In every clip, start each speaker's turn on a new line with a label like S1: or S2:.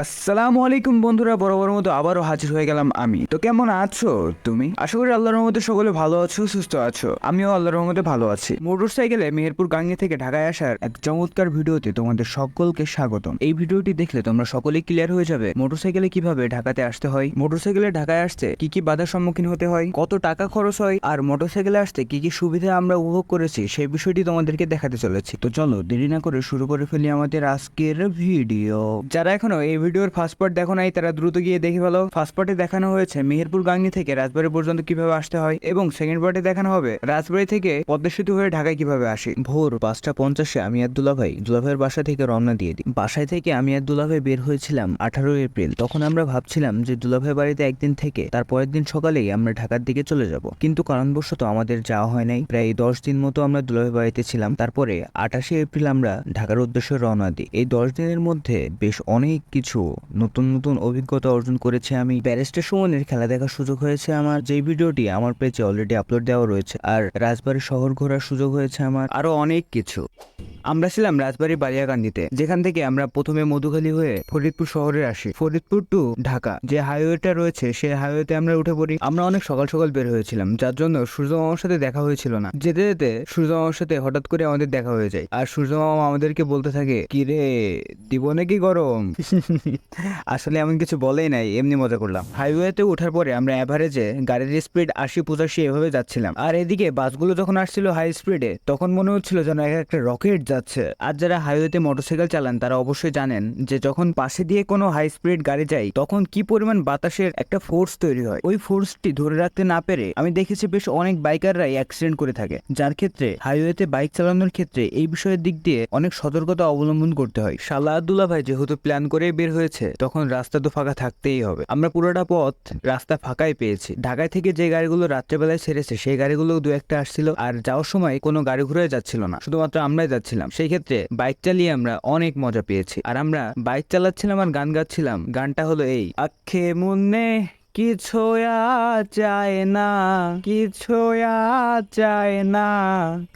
S1: আসসালামু আলাইকুম বন্ধুরা, বরাবর মতো আবারও হাজির হয়ে গেলাম আমি। তো কেমন আছো তুমি? আশা করি আল্লাহর রহমতে সকলে ভালো আছো, সুস্থ আছো। আমিও আল্লাহর রহমতে ভালো আছি। মোটরসাইকেলে মেহেরপুর গাঙ্গি থেকে ঢাকায় আসার এক চমৎকার ভিডিওতে তোমাদের সকলকে স্বাগতম। এই ভিডিওটি দেখলে তোমরা সকলেই ক্লিয়ার হয়ে যাবে মোটরসাইকেলে কীভাবে ঢাকাতে আসতে হয়, মোটরসাইকেলে ঢাকায় আসতে কি কি বাধার সম্মুখীন হতে হয়, কত টাকা খরচ হয়, আর মোটরসাইকেলে আসতে কি কি সুবিধা আমরা উপভোগ করেছি, সেই বিষয়টি তোমাদেরকে দেখাতে চলেছি। তো চলো দেরি না করে শুরু করে ফেলি আমাদের আজকের ভিডিও। যারা এখনও এই ভিডিওর ফার্স্ট পার্ট দেখো নাই, তারা দ্রুত গিয়ে দেখে ফেলো। ফার্স্ট পার্টে দেখানো হয়েছে মেহেরপুর গাঙ্গি থেকে রাজবাড়ি পর্যন্ত কীভাবে আসতে হয় এবং সেকেন্ড পার্টে দেখানো হবে রাজবাড়ি থেকে পদ্মা সেতু হয়ে ঢাকায় কীভাবে আসি। ভোর পাঁচটা পঞ্চাশে আমি আর দুলাভাই, দুলাভাইয়ের বাসা থেকে রওনা দিয়ে দিই। বাসায় থেকে আমি আর দুলাভাই বের হয়েছিলাম আঠারোই এপ্রিল। তখন আমরা ভাবছিলাম যে দুলাভাই বাড়িতে একদিন থেকে তার পরের দিন সকালেই আমরা ঢাকার দিকে চলে যাব। কিন্তু কারণবশত আমাদের যাওয়া হয় নাই। প্রায় দশ দিন মতো আমরা দুলাভাই বাড়িতে ছিলাম। তারপরে আঠাশে এপ্রিল আমরা ঢাকার উদ্দেশ্যে রওনা দিই। এই দশ দিনের মধ্যে বেশ অনেক কিছু নতুন নতুন অভিজ্ঞতা অর্জন করেছে। আমি ব্যারিস্টার সুমনের খেলা দেখার সুযোগ হয়েছে আমার। যে ভিডিওটি আমার পেজে অলরেডি আপলোড দেওয়া রয়েছে। আর রাজবাড়ির শহর ঘোরার সুযোগ হয়েছে আমার। আরও অনেক কিছু। আমরা ছিলাম রাজবাড়ী বালিয়াকান্দিতে, যেখান থেকে আমরা প্রথমে মধুখালী হয়ে ফরিদপুর শহরে আসি। ফরিদপুর টু ঢাকা, যে হাইওয়েটা রয়েছে সেই হাইওয়েতে আমরা উঠে পড়ি। আমরা অনেক সকাল সকাল বের হয়েছিলাম, যার জন্য সূর্য মামার সাথে দেখা হয়েছিল না। যেতে যেতে সূর্য মামার সাথে হঠাৎ করে আমাদের দেখা হয়ে যায়। আর সূর্য মামা আমাদেরকে বলতে থাকে, কি রে, দিব নাকি গরম? আসলে এমন কিছু বলেই নাই, এমনি মজা করলাম। হাইওয়েতে ওঠার পরে আমরা অ্যাভারেজে গাড়ির স্পিড আশি পঁচাশি এভাবে যাচ্ছিলাম। আর এদিকে বাসগুলো যখন আসছিল হাই স্পিডে তখন মনে হচ্ছিল যেন এক একটা রকেট যাচ্ছে। আর যারা হাইওয়েতে মোটরসাইকেল চালান, তারা অবশ্যই জানেন যে যখন পাশে দিয়ে কোনো হাই স্পিড গাড়ি যায়, তখন কি পরিমাণ বাতাসের একটা ফোর্স তৈরি হয়। ওই ফোর্সটি ধরে রাখতে না পেরে আমি দেখেছি বেশ অনেক বাইকাররাই অ্যাক্সিডেন্ট করে থাকে, যার ক্ষেত্রে হাইওয়েতে বাইক চালানোর ক্ষেত্রে এই বিষয়ের দিক দিয়ে অনেক সতর্কতা অবলম্বন করতে হয়। শালা আব্দুল্লাহ ভাই যেহেতু প্ল্যান করে বের হয়েছে, তখন রাস্তা তো ফাঁকা থাকতেই হবে। আমরা পুরোটা পথ রাস্তা ফাঁকাই পেয়েছি। ঢাকায় থেকে যে গাড়িগুলো রাত্রেবেলায় ছেড়েছে, সেই গাড়িগুলো দু একটা আসছিল, আর যাওয়ার সময় কোনো গাড়ি ঘুরে যাচ্ছিল না। শুধুমাত্র আমরাই যাচ্ছিলাম। সেই ক্ষেত্রে বাইক চালিয়ে আমরা অনেক মজা পেয়েছি। আর আমরা বাইক চালাচ্ছিলাম আর গান গাচ্ছিলাম। গানটা হলো এই, আখে মুন্নে কিছু চায় না কিছু চায় না।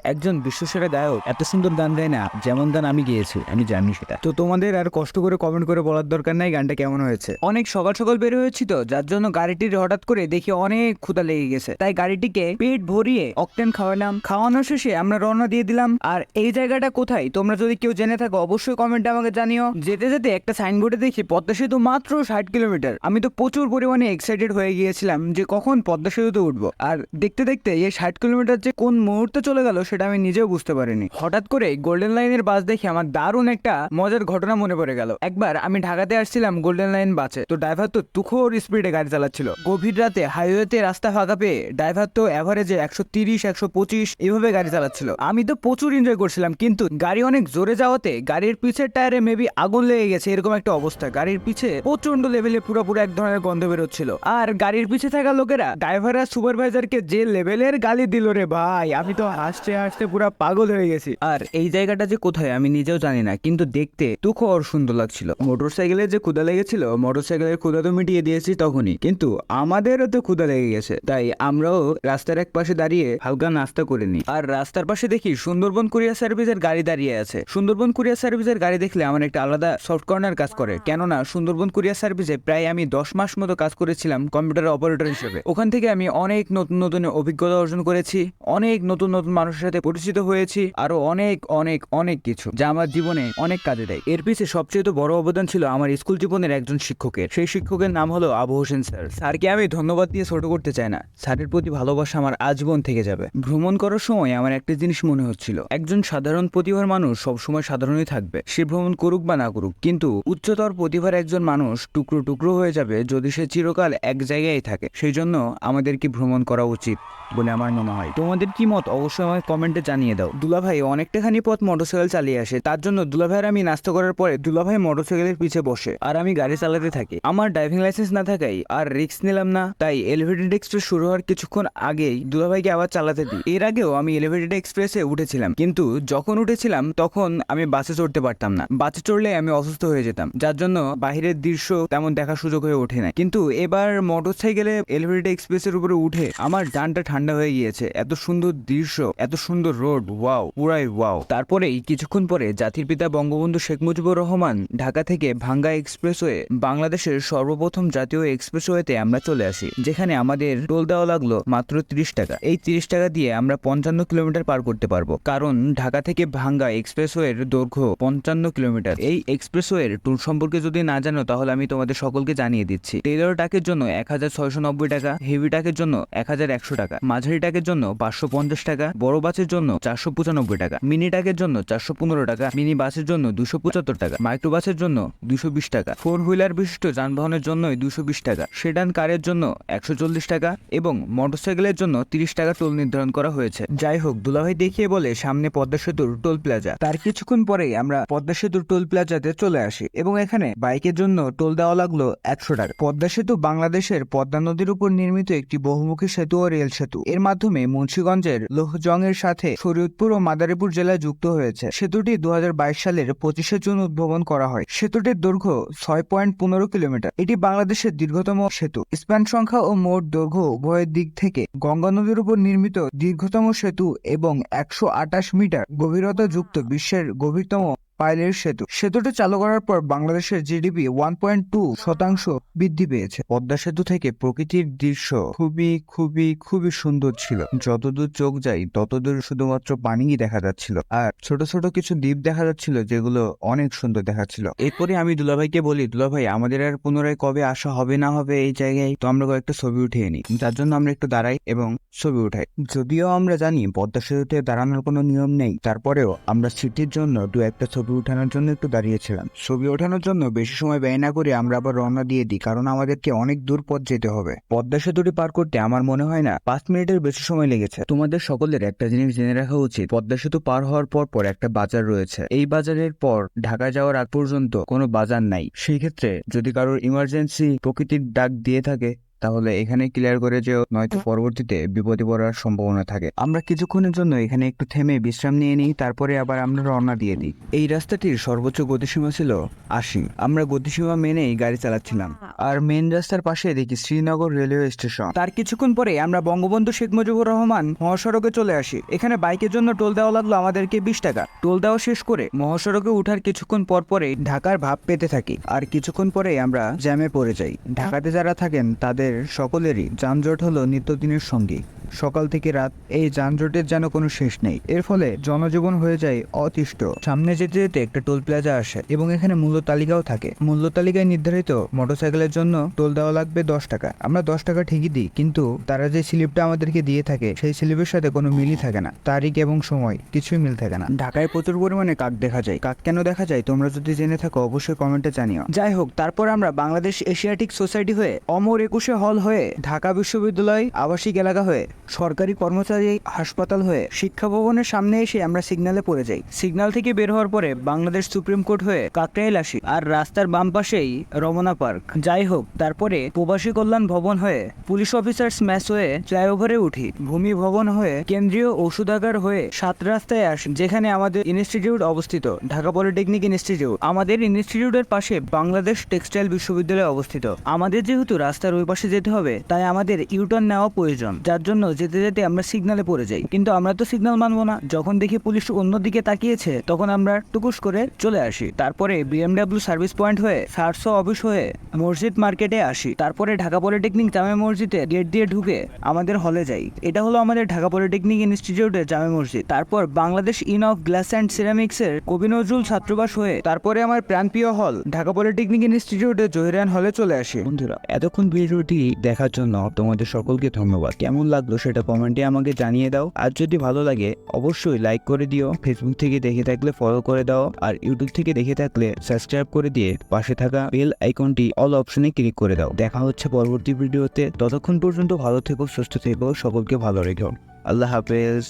S1: একজন বিশ্বসেরা গায়ক এত সুন্দর গান গায় না যেমন গান আমি গিয়েছি আমি জানি সেটা। তো তোমাদের আর কষ্ট করে কমেন্ট করে বলার দরকার নাই গানটা কেমন হয়েছে? অনেক সকাল সকাল বের হয়েছি তো যার জন্য গাড়িটির হঠাৎ করে দেখি অনেক ক্ষুদা লেগে গেছে। তাই গাড়িটিকে পেট ভরিয়ে অকটেন খাওয়ালাম। খাওয়ানো শেষে আমরা রওনা দিয়ে দিলাম। আর এই জায়গাটা কোথায়? তোমরা যদি কেউ জেনে থাকো অবশ্যই কমেন্টে আমাকে জানিও। যেতে যেতে একটা সাইনবোর্ডে দেখি পদ্মা সেতু মাত্র ষাট কিলোমিটার। আমি তো প্রচুর পরিমাণে এক্সাইটেড হয়ে গিয়েছিলাম যে কখন পদ্মা সেতুতে উঠবো। আর দেখতে দেখতে এই ষাট কিলোমিটার যে কোন মুহূর্তে চলে গেল সেটা আমি নিজেও বুঝতে পারিনি। হঠাৎ করে গোল্ডেন লাইনের বাস দেখে আমার দারুণ একটা মজার ঘটনা মনে পড়ে গেল। একবার আমি ঢাকাতে আসছিলাম গোল্ডেন লাইন বাসে। তো ড্রাইভার তো তুখোর স্পিডে গাড়ি চালাচ্ছিল। গভীর রাতে হাইওয়েতে রাস্তা ফাঁকা পেয়ে ড্রাইভার তো অ্যাভারেজে একশো তিরিশ, একশো পঁচিশ এভাবে গাড়ি চালাচ্ছিল। আমি তো প্রচুর এনজয় করছিলাম, কিন্তু গাড়ি অনেক জোরে যাওয়াতে গাড়ির পিছের টায়ারে মেবি আগুন লেগে গেছে, এরকম একটা অবস্থা। গাড়ির পিছে প্রচণ্ড লেভেলে পুরোপুরো এক ধরনের গন্ধ বেরোচ্ছিল। আর গাড়ির পিছে থাকা লোকেরা ড্রাইভার আর সুপারভাইজারকে যে লেভেলের গালি দিল রে ভাই, আমি তো হাসতে হাসতে পুরো পাগল হয়ে গেছি। আর এই জায়গাটা যে কোথায় আমি নিজেও জানি না, কিন্তু দেখতে তুখর সুন্দর লাগছিল। মোটরসাইকেলের যে ক্ষুদা লেগেছিল, মোটরসাইকেলের ক্ষুদা তো মিটিয়ে দিয়েছি তখনই, কিন্তু আমাদেরও তো ক্ষুদা লেগে গেছে। তাই আমরাও রাস্তার এক পাশে দাঁড়িয়ে হালকা নাস্তা করে নিই। আর রাস্তার পাশে দেখি সুন্দরবন কুরিয়ার সার্ভিসের গাড়ি দাঁড়িয়ে আছে। সুন্দরবন কুরিয়ার সার্ভিসের গাড়ি দেখলে আমার একটা আলাদা সফট কর্নার কাজ করে। কেননা সুন্দরবন কুরিয়ার সার্ভিসে প্রায় আমি দশ মাস মতো কাজ করেছিলাম কম্পিউটার অপারেটর হিসেবে। ওখান থেকে আমি অনেক নতুন নতুন অভিজ্ঞতা অর্জন করেছি, অনেক নতুন নতুন মানুষের সাথে পরিচিত হয়েছি, আরও অনেক অনেক অনেক কিছু যা আমার জীবনে অনেক কাজে দেয়। এর পিছিয়ে সবচেয়ে বড় অবদান ছিল আমার স্কুল জীবনের একজন শিক্ষকের। সেই শিক্ষকের নাম হলো আবু হোসেন স্যার। স্যারকে আমি ধন্যবাদ দিয়ে ছোট করতে চাই না। স্যারের প্রতি ভালোবাসা আমার আজীবন থেকে যাবে। ভ্রমণ করার সময় আমার একটা জিনিস মনে হচ্ছিল। একজন সাধারণ প্রতিভার মানুষ সবসময় সাধারণই থাকবে। সে ভ্রমণ করুক বা না করুক, কিন্তু উচ্চতর প্রতিভার একজন মানুষ টুকরো টুকরো হয়ে যাবে যদি সে চিরকাল এক জায়গায় থাকে। সেই জন্য আমাদেরকে ভ্রমণ করা উচিত বলে আমার মনে হয়। তোমাদের কি মত? অবশ্যই আমাকে কমেন্টে জানিয়ে দাও। দুলাভাই, অনেকটাখানি পথ মোটরসাইকেল চালিয়ে আসে। তার জন্য দুলাভাইয়ের আমি নাস্তা করার পরে দুলাভাই মোটরসাইকেলের পিছে বসে আর আমি গাড়ি চালাতে থাকি। আমার ড্রাইভিং লাইসেন্স না থাকাই আর রিস্ক নিলাম না, তাই এলিভেটেড এক্সপ্রেস শুরু হওয়ার কিছুক্ষণ আগেই দুলাভাইকে আবার চালাতে দিই। এর আগেও আমি এলিভেটেড এক্সপ্রেসে উঠেছিলাম, কিন্তু যখন উঠেছিলাম তখন আমি বাসে চড়তে পারতাম না। বাসে চড়লে আমি অসুস্থ হয়ে যেতাম, যার জন্য বাহিরের দৃশ্য তেমন দেখার সুযোগ হয়ে ওঠে না কিন্তু এবার এবার মোটরসাইকেলে এলিভেটেড এক্সপ্রেসের উপরে উঠে আমার ডানটা ঠান্ডা হয়ে গিয়েছে। এত সুন্দর দৃশ্য, এত সুন্দর রোড, ওয়াও, পুরাই ওয়াও। তারপরেই কিছুক্ষণ পরে জাতির পিতা বঙ্গবন্ধু শেখ মুজিবুর রহমান ঢাকা থেকে ভাঙ্গা এক্সপ্রেসওয়ে, বাংলাদেশের সর্বপ্রথম জাতীয় এক্সপ্রেসওয়েতে আমরা চলে আসি, যেখানে আমাদের টোল দেওয়া লাগল মাত্র তিরিশ টাকা। এই তিরিশ টাকা দিয়ে আমরা পঞ্চান্ন কিলোমিটার পার করতে পারব, কারণ ঢাকা থেকে ভাঙ্গা এক্সপ্রেসওয়ের দৈর্ঘ্য পঞ্চান্ন কিলোমিটার। এই এক্সপ্রেসওয়ের টুল সম্পর্কে যদি না জানো, তাহলে আমি তোমাদের সকলকে জানিয়ে দিচ্ছি। টেলর টাকের জন্য এক হাজার ছয়শো নব্বই টাকা, হেভি টাকের জন্য এক হাজার একশো টাকা, মাঝারি টাকের জন্য পাঁচশো পঞ্চাশ টাকা, বড় বাসের জন্য চারশো পঁচানব্বই টাকা, মিনি টাকের জন্য চারশো পনেরো টাকা, মিনি বাসের জন্য দুশো পঁচাত্তর টাকা, মাইক্রো বাসের জন্য দুশো বিশ টাকা, ফোর হুইলার বিশিষ্ট যানবাহনের জন্য দুশো বিশ টাকা, সেডান কারের জন্য একশো চল্লিশ টাকা এবং মোটরসাইকেলের জন্য তিরিশ টাকা টোল নির্ধারণ করা হয়েছে। যাই হোক, দুলাভাই দেখিয়ে বলে সামনে পদ্মা সেতুর টোল প্লাজা। তার কিছুক্ষণ পরেই আমরা পদ্মা সেতুর টোল প্লাজাতে চলে আসি এবং এখানে বাইকের জন্য টোল দেওয়া লাগল একশো টাকা। পদ্মা সেতু বাংলাদেশের পদ্মা নদীর উপর নির্মিত একটি বহুমুখী সেতু ও রেল সেতু। এর মাধ্যমে মুন্সীগঞ্জের লোহজং এর সাথে শরীয়তপুর ও মাদারীপুর জেলায় যুক্ত হয়েছে। সেতুটি দু হাজার বাইশ সালের পঁচিশে জুন উদ্ভাবন করা হয়। সেতুটির দৈর্ঘ্য ছয় পয়েন্ট পনেরো কিলোমিটার। এটি বাংলাদেশের দীর্ঘতম সেতু। স্প্যান সংখ্যা ও মোট দৈর্ঘ্য উভয়ের দিক থেকে গঙ্গা নদীর উপর নির্মিত দীর্ঘতম সেতু এবং একশো আটাশ মিটার গভীরতা যুক্ত বিশ্বের গভীরতম পাইলের সেতু। সেতুটি চালু করার পর বাংলাদেশের জিডিপি ওয়ান পয়েন্ট টু শতাংশ বৃদ্ধি পেয়েছে। পদ্মা সেতু থেকে প্রকৃতির দৃশ্য খুবই খুবই খুবই সুন্দর ছিল। যতদূর চোখ যাই ততদূর শুধুমাত্র পানিই দেখা যাচ্ছিল। আর ছোট ছোট কিছু দ্বীপ দেখা যাচ্ছিল যেগুলো অনেক সুন্দর দেখাচ্ছিল। এরপরে আমি দুলাভাইকে বলি, দুলাভাই, আমাদের আর পুনরায় কবে আসা হবে না হবে এই জায়গায়? তো আমরা কয়েকটা ছবি উঠিয়ে নিই। যার জন্য আমরা একটু দাঁড়াই এবং ছবি উঠাই। যদিও আমরা জানি, পদ্মা সেতুতে দাঁড়ানোর কোনো নিয়ম নেই। তারপরেও আমরা সিটির জন্য দু একটা ছবি উঠানোর জন্য একটু দাঁড়িয়েছিলাম। ছবি ওঠানোর জন্য বেশি সময় ব্যয় না করে আমরা আবার রওনা দিয়ে দিই, কারণ আমাদেরকে অনেক দূর পথ যেতে হবে। পদ্মা সেতুটি পার করতে আমার মনে হয় না পাঁচ মিনিটের বেশি সময় লেগেছে। তোমাদের সকলের একটা জিনিস জেনে রাখা উচিত, পদ্মা সেতু পার হওয়ার পর পর একটা বাজার রয়েছে। এই বাজারের পর ঢাকা যাওয়ার আগ পর্যন্ত কোনো বাজার নাই। সেই ক্ষেত্রে যদি কারোর ইমার্জেন্সি প্রকৃতির ডাক দিয়ে থাকে তাহলে এখানে ক্লিয়ার করে যে নয়তো পরবর্তীতে বিপদে পড়ার সম্ভাবনা থাকে। আমরা কিছুক্ষণের জন্য এখানে একটু থেমে বিশ্রাম নিয়ে নিই, তারপরে আবার আমরা রওনা দিয়ে দিই। এই রাস্তাটির সর্বোচ্চ গতিসীমা ছিল আশি। আমরা গতিসীমা মেনেই গাড়ি চালাচ্ছিলাম। আর মেন রাস্তার পাশে দেখি শ্রীনগর রেলওয়ে স্টেশন। তার কিছুক্ষণ পরে আমরা বঙ্গবন্ধু শেখ মুজিবুর রহমান মহাসড়কে চলে আসি। এখানে বাইকের জন্য টোল দেওয়া লাগল আমাদেরকে বিশ টাকা। টোল দেওয়া শেষ করে মহাসড়কে উঠার কিছুক্ষণ পর পরে ঢাকার ভাব পেতে থাকি। আর কিছুক্ষণ পরে আমরা জ্যামে পড়ে যাই। ঢাকাতে যারা থাকেন, তাদের সকলেরই যানজট হলো নিত্যদিনের সঙ্গী। সকাল থেকে রাত এই যানজটের যেন কোনো শেষ নেই। এর ফলে জনজীবন হয়ে যায় অতিষ্ঠ। সামনে যেতে যেতে একটা টোল প্লাজা আসে এবং এখানে মূল্য তালিকাও থাকে। মূল্য তালিকায় নির্ধারিত মোটরসাইকেলের জন্য টোল দেওয়া লাগবে দশ টাকা। আমরা দশ টাকা ঠিকই দিই, কিন্তু তারা যে স্লিপটা আমাদেরকে দিয়ে থাকে, সেই স্লিপের সাথে কোনো মিলই থাকে না। তারিখ এবং সময়, কিছুই মিল থাকে না। ঢাকায় প্রচুর পরিমাণে কাক দেখা যায়। কাক কেন দেখা যায়, তোমরা যদি জেনে থাকো, অবশ্যই কমেন্টে জানিও। যাই হোক, তারপর আমরা বাংলাদেশ এশিয়াটিক সোসাইটি হয়ে অমর একুশে হল হয়ে ঢাকা বিশ্ববিদ্যালয় আবাসিক এলাকা হয়ে সরকারি কর্মচারী হাসপাতাল হয়ে শিক্ষা ভবনের সামনে এসে আমরা সিগন্যালে পড়ে যাই। সিগন্যাল থেকে বের হওয়ার পরে বাংলাদেশ সুপ্রিম কোর্ট হয়ে কাকরাইল আসি আর রাস্তার বাম পাশেই রমনা পার্ক। যাই হোক, তারপরে প্রবাসী কল্যাণ ভবন হয়ে পুলিশ অফিসার স্ম্যাশ হয়ে ফ্লাইওভারে উঠি। ভূমি ভবন হয়ে কেন্দ্রীয় ঔষধাগার হয়ে সাত রাস্তায় আসি, যেখানে আমাদের ইনস্টিটিউট অবস্থিত, ঢাকা পলিটেকনিক ইনস্টিটিউট। আমাদের ইনস্টিটিউটের পাশে বাংলাদেশ টেক্সটাইল বিশ্ববিদ্যালয় অবস্থিত। আমাদের যেহেতু রাস্তার ওই পাশে যেতে হবে, তাই আমাদের ইউটার্ন নেওয়া প্রয়োজন, যার জন্য যেতে যেতে আমরা সিগনালে পড়ে যাই। কিন্তু আমরা তো সিগন্যাল মানবো না। যখন দেখি পুলিশ অন্যদিকে তাকিয়েছে, তখন আমরা টুকুস করে চলে আসি। তারপরে বিএমডাব্লিউ সার্ভিস পয়েন্ট হয়ে সারসো অফিস হয়ে মসজিদ মার্কেটে আসি। তারপরে ঢাকা পলিটেকনিক জামে মসজিদে গেট দিয়ে ঢুকে আমাদের হলে যাই। এটা হলো আমাদের ঢাকা পলিটেকনিক ইনস্টিটিউটের জামে মসজিদ। তারপর Bangladesh in of glass and ceramics এর কবি নজরুল ছাত্রবাস হয়ে, তারপরে আমার প্রাণপ্রিয় হল ঢাকা পলিটেকনিক ইনস্টিটিউটের জহিরান হলে চলে আসি। বন্ধুরা, এতক্ষণ ভিডিওটি দেখার জন্য তোমাদের সকলকে ধন্যবাদ। কেমন লাগল সেটা কমেন্টে আমাকে জানিয়ে দাও। আর যদি ভালো লাগে, অবশ্যই লাইক করে দিও। ফেসবুক থেকে দেখে থাকলে ফলো করে দাও। আর ইউটিউব থেকে দেখে থাকলে সাবস্ক্রাইব করে দিয়ে পাশে থাকা বেল আইকনটি অল অপশনে ক্লিক করে দাও। দেখা হচ্ছে পরবর্তী ভিডিওতে ততক্ষণ পর্যন্ত ভালো থেকো, সুস্থ থেকো, সকলকে ভালো রেখো। আল্লাহ হাফেজ।